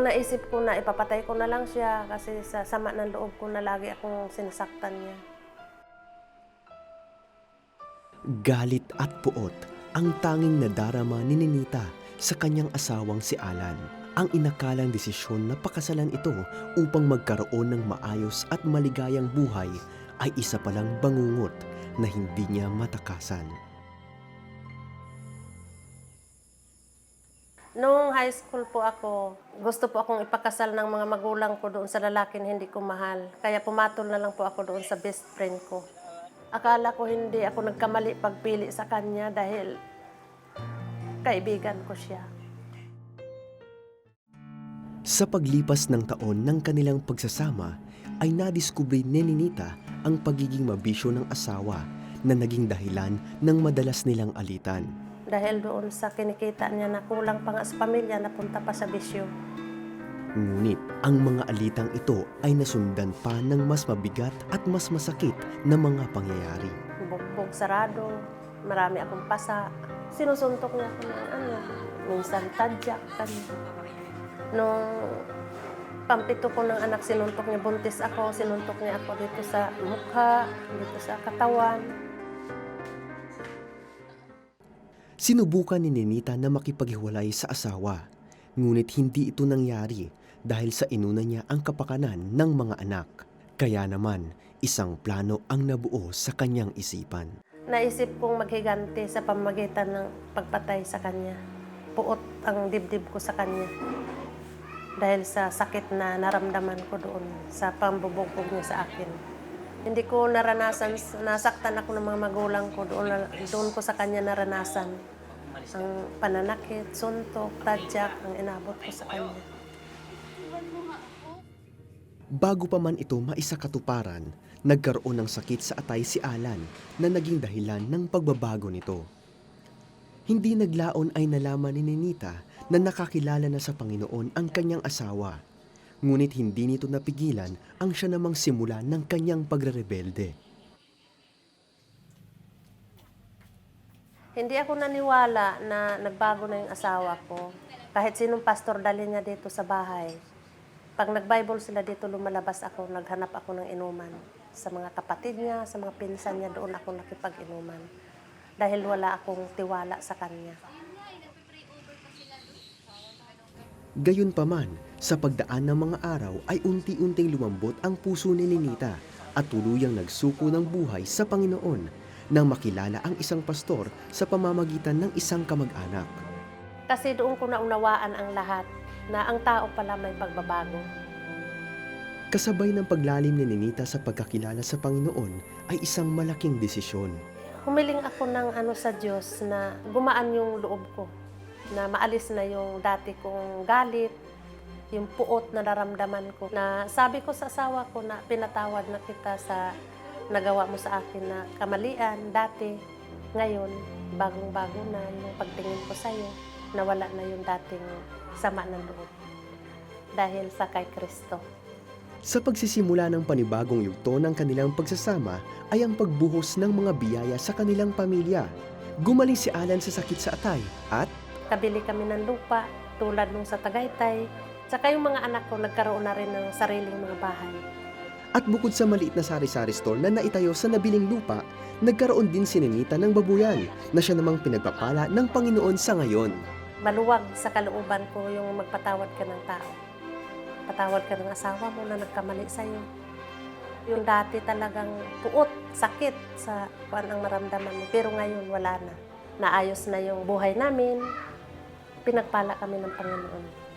Naisip ko na ipapatay ko na lang siya kasi sa sama ng loob ko na lagi akong sinasaktan niya. Galit at puot ang tanging nadarama ni Ninita sa kanyang asawang si Alan. Ang inakalang desisyon na pakasalan ito upang magkaroon ng maayos at maligayang buhay ay isa palang bangungot na hindi niya matakasan. Noong high school po ako, gusto po akong ipakasal ng mga magulang ko doon sa lalaki na hindi ko mahal. Kaya pumatol na lang po ako doon sa best friend ko. Akala ko hindi ako nagkamali pagpili sa kanya dahil kaibigan ko siya. Sa paglipas ng taon ng kanilang pagsasama, ay nadiskubre ni Ninita ang pagiging mabisyo ng asawa na naging dahilan ng madalas nilang alitan. Dahil doon sa kinikita niya na kulang pa nga sa pamilya, napunta pa sa bisyo. Ngunit ang mga alitang ito ay nasundan pa ng mas mabigat at mas masakit na mga pangyayari. Bugbog sarado, marami akong pasa. Sinusuntok niya ako ng ano, minsan tadyak. Kan. Nung pampito ko ng anak, sinuntok niya, buntis ako, sinuntok niya ako dito sa mukha, dito sa katawan. Sinubukan ni Ninita na makipaghiwalay sa asawa, ngunit hindi ito nangyari dahil sa inuna niya ang kapakanan ng mga anak. Kaya naman, isang plano ang nabuo sa kanyang isipan. Naisip kong maghiganti sa pamagitan ng pagpatay sa kanya. Puot ang dibdib ko sa kanya. Dahil sa sakit na naramdaman ko doon sa pambubugbog niya sa akin. Hindi ko naranasan, nasaktan ako ng mga magulang ko, doon, doon ko sa kanya naranasan. Ang pananakit, suntok, tadyak, ang inabot ko sa kanya. Bago pa man ito maisakatuparan, nagkaroon ng sakit sa atay si Alan na naging dahilan ng pagbabago nito. Hindi naglaon ay nalaman ni Ninita na nakakilala na sa Panginoon ang kanyang asawa. Ngunit hindi nito napigilan ang siya namang simula ng kanyang pagrerebelde. Hindi ako naniwala na nagbago na yung asawa ko. Kahit sinong pastor dali niya dito sa bahay. Pag nag-Bible sila dito, lumalabas ako, naghanap ako ng inuman. Sa mga kapatid niya, sa mga pinsan niya, doon ako nakipag-inuman. Dahil wala akong tiwala sa kanya. Gayunpaman, sa pagdaan ng mga araw ay unti-unting lumambot ang puso ni Ninita at tuluyang nagsuko ng buhay sa Panginoon nang makilala ang isang pastor sa pamamagitan ng isang kamag-anak. Kasi doon ko naunawaan ang lahat na ang tao pala may pagbabago. Kasabay ng paglalim ni Ninita sa pagkakilala sa Panginoon ay isang malaking desisyon. Humiling ako ng ano sa Diyos na gumaan yung loob ko. Na maalis na yung dati kong galit, yung puot na naramdaman ko. Na sabi ko sa asawa ko na pinatawad na kita sa nagawa mo sa akin na kamalian dati. Ngayon, bagong-bago na yung pagtingin ko sa'yo. Nawala na yung dating sama ng loob. Dahil sa kay Kristo. Sa pagsisimula ng panibagong yugto ng kanilang pagsasama ay ang pagbuhos ng mga biyaya sa kanilang pamilya. Gumaling si Alan sa sakit sa atay at Kabili kami ng lupa, tulad nung sa Tagaytay. Tsaka yung mga anak ko nagkaroon na rin ng sariling mga bahay. At bukod sa maliit na sari-sari store na naitayo sa nabiling lupa, nagkaroon din si Ninita ng babuyan na siya namang pinagpapala ng Panginoon sa ngayon. Maluwag sa kalooban ko yung magpatawad ka ng tao. Patawad ka ng asawa mo na nagkamali sa'yo. Yung dati talagang puot, sakit sa kuan ang maramdaman mo. Pero ngayon wala na. Naayos na yung buhay namin. Pinagpala kami ng Panginoon.